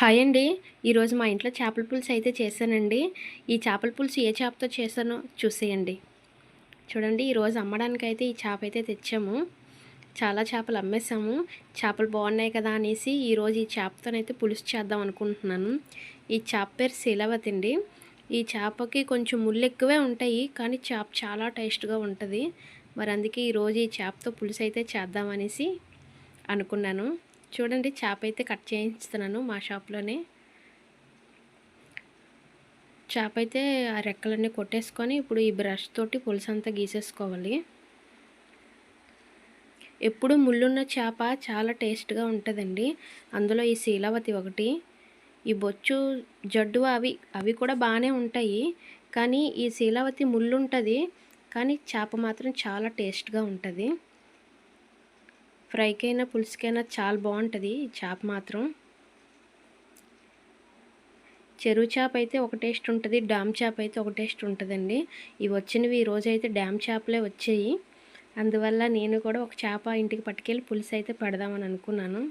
Hi అండి. ఈరోజు మా ఇంట్లో చేపల పులుసు అయితే చేశానండి. ఈ చేపల పులుసు ఏ చేపతో చేశానో చూసేయండి. చూడండి ఈరోజు అమ్మడానికి అయితే ఈ చేప అయితే తెచ్చాము. చాలా చేపలు అమ్మేసాము చేపలు బాగున్నాయి కదా అనేసి ఈరోజు ఈ చేపతోనైతే పులుసు చేద్దాం అనుకుంటున్నాను. ఈ చేప పేరు శీలవతి అండి. ఈ చేపకి కొంచెం ముళ్ళు ఎక్కువే ఉంటాయి కానీ చేప చాలా టేస్ట్గా ఉంటుంది. మరి అందుకే ఈరోజు ఈ చేపతో పులుసు అయితే చేద్దామనేసి అనుకున్నాను. చూడండి చేప అయితే కట్ చేయిస్తున్నాను మా షాప్లోనే. చేప అయితే ఆ రెక్కలన్నీ కొట్టేసుకొని ఇప్పుడు ఈ బ్రష్ తోటి పులుసు అంతా గీసేసుకోవాలి. ఎప్పుడు ముళ్ళున్న చేప చాలా టేస్ట్గా ఉంటుందండి. అందులో ఈ శీలావతి ఒకటి ఈ బొచ్చు జడ్డు అవి అవి కూడా బాగానే ఉంటాయి. కానీ ఈ శీలావతి ముళ్ళు ఉంటుంది కానీ చేప మాత్రం చాలా టేస్ట్గా ఉంటుంది. ఫ్రైకైనా పులుసుకైనా చాలా బాగుంటుంది ఈ చేప మాత్రం. చెరువు చేప అయితే ఒక టేస్ట్ ఉంటుంది డ్యామ్ చేప అయితే ఒక టేస్ట్ ఉంటుందండి. ఇవి వచ్చినవి ఈరోజు అయితే డ్యామ్ చేపలే వచ్చాయి. అందువల్ల నేను కూడా ఒక చేప ఇంటికి పట్టుకెళ్ళి పులుసు అయితే పెడదామని అనుకున్నాను.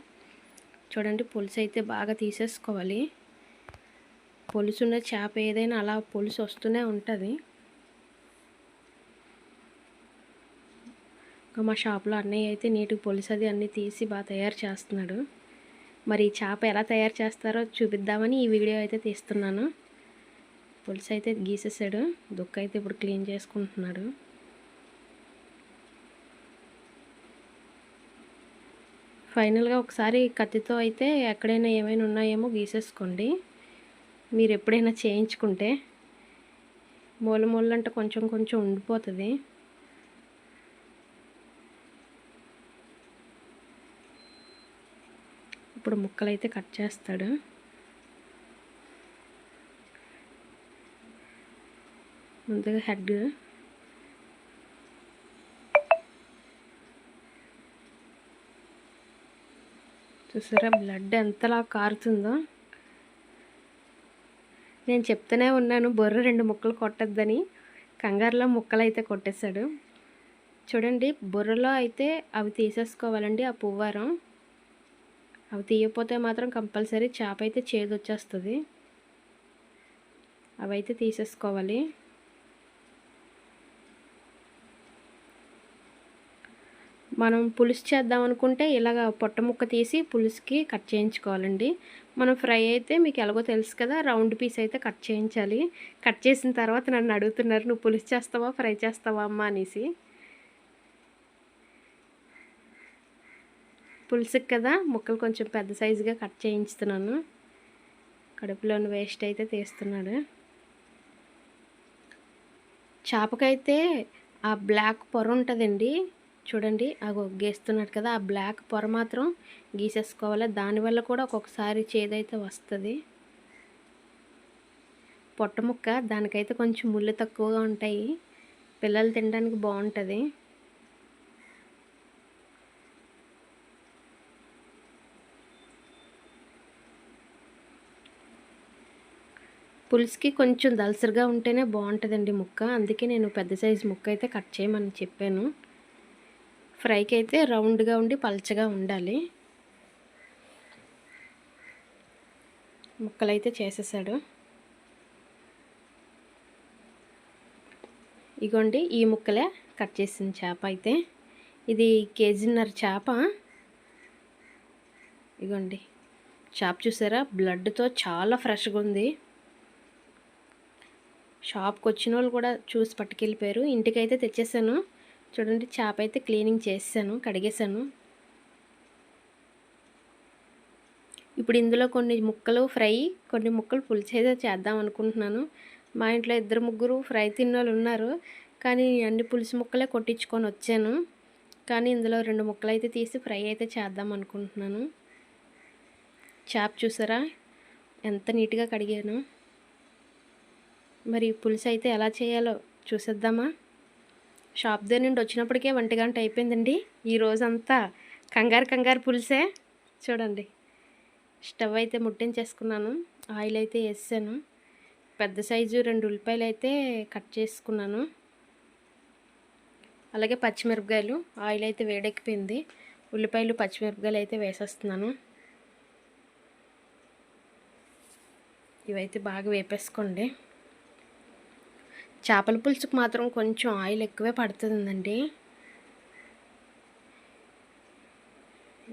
చూడండి పులుసు అయితే బాగా తీసేసుకోవాలి. పులుసున్న చేప ఏదైనా అలా పులుసు వస్తూనే ఉంటుంది. మా షాప్లో అన్నయ్య అయితే నీటికి పులుసు అది అన్నీ తీసి బాగా తయారు చేస్తున్నాడు. మరి ఈ చేప ఎలా తయారు చేస్తారో చూపిద్దామని ఈ వీడియో అయితే తీస్తున్నాను. పులుసు అయితే గీసేసాడు. దుక్క అయితే ఇప్పుడు క్లీన్ చేసుకుంటున్నాడు. ఫైనల్గా ఒకసారి కత్తితో అయితే ఎక్కడైనా ఏమైనా ఉన్నాయేమో గీసేసుకోండి. మీరు ఎప్పుడైనా చేయించుకుంటే మూల మూలంటే కొంచెం కొంచెం ఉండిపోతుంది. ఇప్పుడు ముక్కలు అయితే కట్ చేస్తాడు. ముందుగా హెడ్. చూసారా బ్లడ్ ఎంతలా కారుతుందో. నేను చెప్తూనే ఉన్నాను బొర్ర రెండు ముక్కలు కొట్టద్దని. కంగారులో ముక్కలు అయితే కొట్టేశాడు. చూడండి బొర్రలో అయితే అవి తీసేసుకోవాలండి ఆ పువ్వారం. అవి తీయకపోతే మాత్రం కంపల్సరీ చేప అయితే చేదు వచ్చేస్తుంది అవైతే తీసేసుకోవాలి. మనం పులుసు చేద్దాం అనుకుంటే ఇలాగ పొట్ట ముక్క తీసి పులుసుకి కట్ చేయించుకోవాలండి. మనం ఫ్రై అయితే మీకు ఎలాగో తెలుసు కదా రౌండ్ పీస్ అయితే కట్ చేయించాలి. కట్ చేసిన తర్వాత నన్ను అడుగుతున్నారు నువ్వు పులుసు చేస్తావా ఫ్రై చేస్తావా అమ్మ అనేసి. పులుసుకి కదా ముక్కలు కొంచెం పెద్ద సైజుగా కట్ చేయించుతున్నాను. కడుపులోని వేస్ట్ అయితే తీస్తున్నాడు. చేపకైతే ఆ బ్లాక్ పొర ఉంటుందండి. చూడండి అగో గీస్తున్నాడు కదా ఆ బ్లాక్ పొర మాత్రం గీసేసుకోవాలి. దానివల్ల కూడా ఒక్కొక్కసారి చేదైతే వస్తుంది. పొట్ట ముక్క దానికైతే కొంచెం ముళ్ళు తక్కువగా ఉంటాయి. పిల్లలు తినడానికి బాగుంటుంది. పులుసుకి కొంచెం దలసరిగా ఉంటేనే బాగుంటుందండి ముక్క. అందుకే నేను పెద్ద సైజు ముక్క అయితే కట్ చేయమని చెప్పాను. ఫ్రైకి అయితే రౌండ్గా ఉండి పలచగా ఉండాలి. ముక్కలు అయితే చేసేసాడు. ఇగోండి ఈ ముక్కలే కట్ చేసిన చేప అయితే. ఇది కేజీన్నర చేప. ఇగోండి. చేప చూసారా? బ్లడ్తో చాలా ఫ్రెష్గా ఉంది. షాప్కి వచ్చిన వాళ్ళు కూడా చూసి పట్టుకెళ్ళిపోయారు. ఇంటికైతే తెచ్చేసాను. చూడండి చేప అయితే క్లీనింగ్ చేసాను కడిగేసాను. ఇప్పుడు ఇందులో కొన్ని ముక్కలు ఫ్రై కొన్ని ముక్కలు పులుసు అయితే చేద్దాం అనుకుంటున్నాను. మా ఇంట్లో ఇద్దరు ముగ్గురు ఫ్రై తిన్నోళ్ళు ఉన్నారు. కానీ అన్ని పులుసు ముక్కలే కొట్టించుకొని వచ్చాను. కానీ ఇందులో రెండు ముక్కలు అయితే తీసి ఫ్రై అయితే చేద్దాం అనుకుంటున్నాను. చేప చూసారా? ఎంత నీట్గా కడిగాను. మరి పులుసు అయితే ఎలా చేయాలో చూసేద్దామా? షాప్ దగ్గర నుండి వచ్చినప్పటికే ఒంటి గంట అయిపోయిందండి. ఈ రోజంతా కంగారు కంగారు పులుసే. చూడండి. స్టవ్ అయితే ముట్టించేసుకున్నాను. ఆయిల్ అయితే వేసాను. పెద్ద సైజు రెండు ఉల్లిపాయలు అయితే కట్ చేసుకున్నాను. అలాగే పచ్చిమిరపకాయలు ఆయిల్ అయితే వేడెక్కిపోయింది. ఉల్లిపాయలు పచ్చిమిరపకాయలు అయితే వేసేస్తున్నాను. ఇవైతే బాగా వేపేసుకోండి. చేపల పులుసుకు మాత్రం కొంచెం ఆయిల్ ఎక్కువే పడుతుందండి.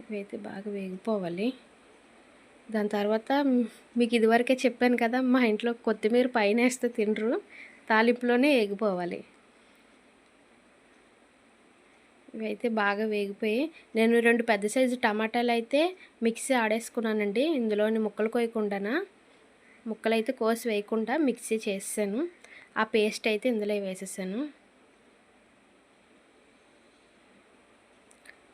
ఇవైతే బాగా వేగిపోవాలి. దాని తర్వాత మీకు ఇదివరకే చెప్పాను కదా మా ఇంట్లో కొత్తిమీర పైన వేస్తే తినరు తాలింపులోనే వేగిపోవాలి. ఇవైతే బాగా వేగిపోయి నేను రెండు పెద్ద సైజు టమాటాలు అయితే మిక్సీ ఆడేసుకున్నానండి ఇందులోని ముక్కలు కోయకుండా ముక్కలైతే కోసి వేయకుండా మిక్సీ చేసాను ఆ పేస్ట్ అయితే ఇందులో వేసేసాను.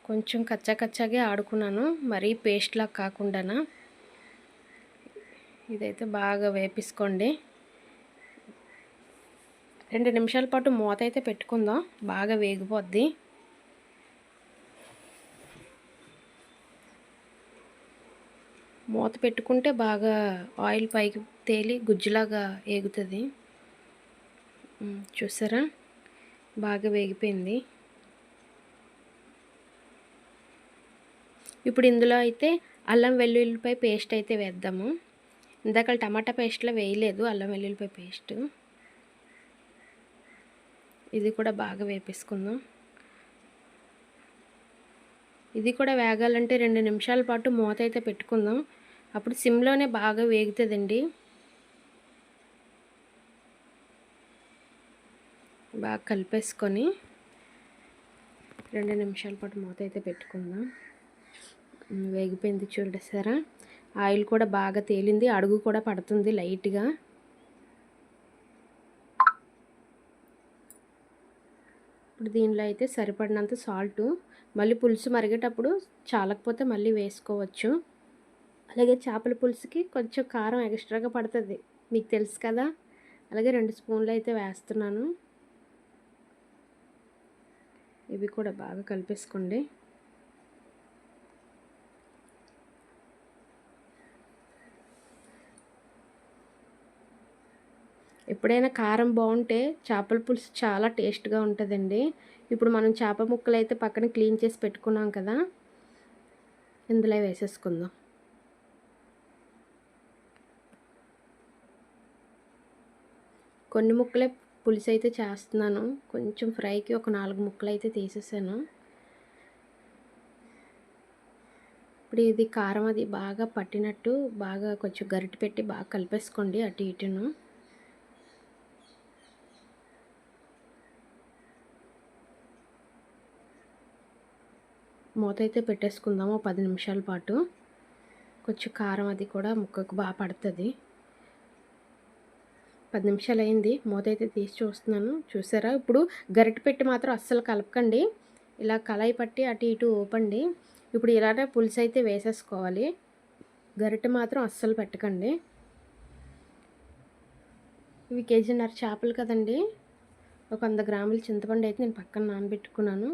కొంచెం కచ్చా కచ్చాగా ఆడుకున్నాను మరీ పేస్ట్లా కాకుండా ఇదైతే బాగా వేపించుకోండి రెండు నిమిషాల పాటు మూత అయితే పెట్టుకుందాం బాగా వేగిపోద్ది. మూత పెట్టుకుంటే బాగా ఆయిల్ పైకి తేలి గుజ్జులాగా ఏగుతుంది. చూసారా? బాగా వేగిపోయింది. ఇప్పుడు ఇందులో అయితే అల్లం వెల్లుల్లిపాయ పేస్ట్ అయితే వేద్దాము. ఇందాక టమాటా పేస్ట్లో వేయలేదు అల్లం వెల్లుల్లిపాయ పేస్ట్. ఇది కూడా బాగా వేపేసుకుందాం. ఇది కూడా వేగాలంటే రెండు నిమిషాల పాటు మూత అయితే పెట్టుకుందాం. అప్పుడు సిమ్లోనే బాగా వేగుతుందండి. బాగా కలిపేసుకొని రెండు నిమిషాల పాటు మూత అయితే పెట్టుకుందాం. వేగిపోయింది చూడసారా ఆయిల్ కూడా బాగా తేలింది అడుగు కూడా పడుతుంది లైట్గా. ఇప్పుడు దీనిలో అయితే సరిపడినంత సాల్టు మళ్ళీ పులుసు మరిగేటప్పుడు చాలకపోతే మళ్ళీ వేసుకోవచ్చు. అలాగే చేపల పులుసుకి కొంచెం కారం ఎక్స్ట్రాగా పడుతుంది మీకు తెలుసు కదా. అలాగే రెండు స్పూన్లు అయితే వేస్తున్నాను. ఇవి కూడా బాగా కలిపేసుకోండి. ఎప్పుడైనా కారం బాగుంటే చేపల పులుసు చాలా టేస్ట్గా ఉంటుందండి. ఇప్పుడు మనం చేప ముక్కలు అయితే పక్కన క్లీన్ చేసి పెట్టుకున్నాం కదా ఇందులో వేసేసుకుందాం. కొన్ని ముక్కలే పులుసు అయితే చేస్తున్నాను. కొంచెం ఫ్రైకి ఒక నాలుగు ముక్కలు అయితే తీసేసాను. ఇప్పుడు ఇది కారం అది బాగా పట్టినట్టు బాగా కొంచెం గరిటె పెట్టి బాగా కలిపేసుకోండి అటు ఇటును. మూత అయితే పెట్టేసుకుందాము పది నిమిషాల పాటు. కొంచెం కారం అది కూడా ముక్కకు బాగా పడుతుంది. పది నిమిషాలు అయింది మూత అయితే తీసి చూస్తున్నాను. చూసారా? ఇప్పుడు గరిటె పెట్టి మాత్రం అస్సలు కలపకండి. ఇలా కళాయి పట్టి అటు ఇటు ఊపండి. ఇప్పుడు ఇలానే పులుసు అయితే వేసేసుకోవాలి. గరిటె మాత్రం అస్సలు పెట్టకండి. ఇవి కేజీన్నర చేపలు కదండి. ఒక వంద గ్రాముల చింతపండు అయితే నేను పక్కన నానబెట్టుకున్నాను.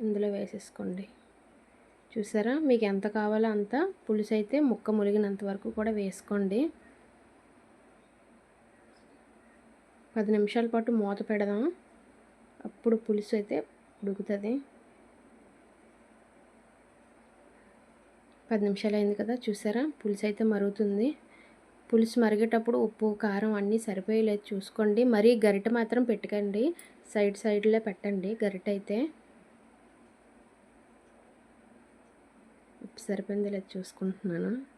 ఇందులో వేసేసుకోండి. చూసారా? మీకు ఎంత కావాలో అంత. పులుసు అయితే ముక్క ములిగినంత వరకు కూడా వేసుకోండి. పది నిమిషాల పాటు మూత పెడదాం. అప్పుడు పులుసు అయితే ఉడుకుతుంది. పది నిమిషాలు అయింది కదా చూసారా? పులుసు అయితే మరుగుతుంది. పులుసు మరిగేటప్పుడు ఉప్పు కారం అన్నీ సరిపోయేలేదు చూసుకోండి. మరీ గరిట మాత్రం పెట్టకండి. సైడ్ సైడ్లో పెట్టండి గరిట అయితే. ఉప్పు సరిపోయింది లేదు చూసుకుంటున్నాను.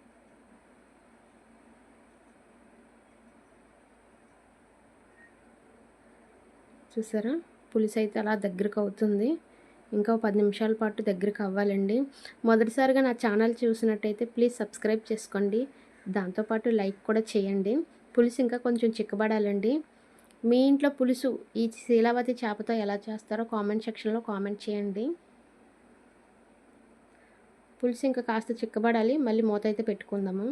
చూసారా? పులుసు అయితే అలా దగ్గరకు అవుతుంది ఇంకా పది నిమిషాల పాటు దగ్గరకు అవ్వాలండి మొదటిసారిగా నా ఛానల్ చూసినట్టయితే ప్లీజ్ సబ్స్క్రైబ్ చేసుకోండి. దాంతోపాటు లైక్ కూడా చేయండి. పులుసు ఇంకా కొంచెం చిక్కబడాలండి. మీ ఇంట్లో పులుసు ఈ శీలావతి చేపతో ఎలా చేస్తారో కామెంట్ సెక్షన్లో కామెంట్ చేయండి. పులుసు ఇంకా కాస్త చిక్కబడాలి. మళ్ళీ మూత అయితే పెట్టుకుందాము.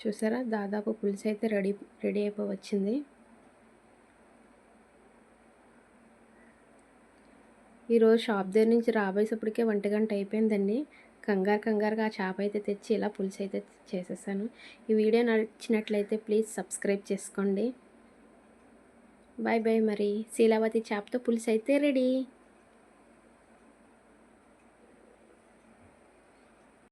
చూసారా? దాదాపు పులుసు అయితే రెడీ రెడీ అయిపోయి వచ్చింది ఈరోజు షాప్ దగ్గర నుంచి రాబోయేసప్పటికే ఒంటి గంట అయిపోయిందండి. కంగారు కంగారుగా ఆ చేప అయితే తెచ్చి ఇలా పులుసు అయితే చేసేసాను. ఈ వీడియో నచ్చినట్లయితే ప్లీజ్ సబ్స్క్రైబ్ చేసుకోండి. బాయ్ బాయ్ మరి. శీలావతి చేపతో పులుసు అయితే రెడీ.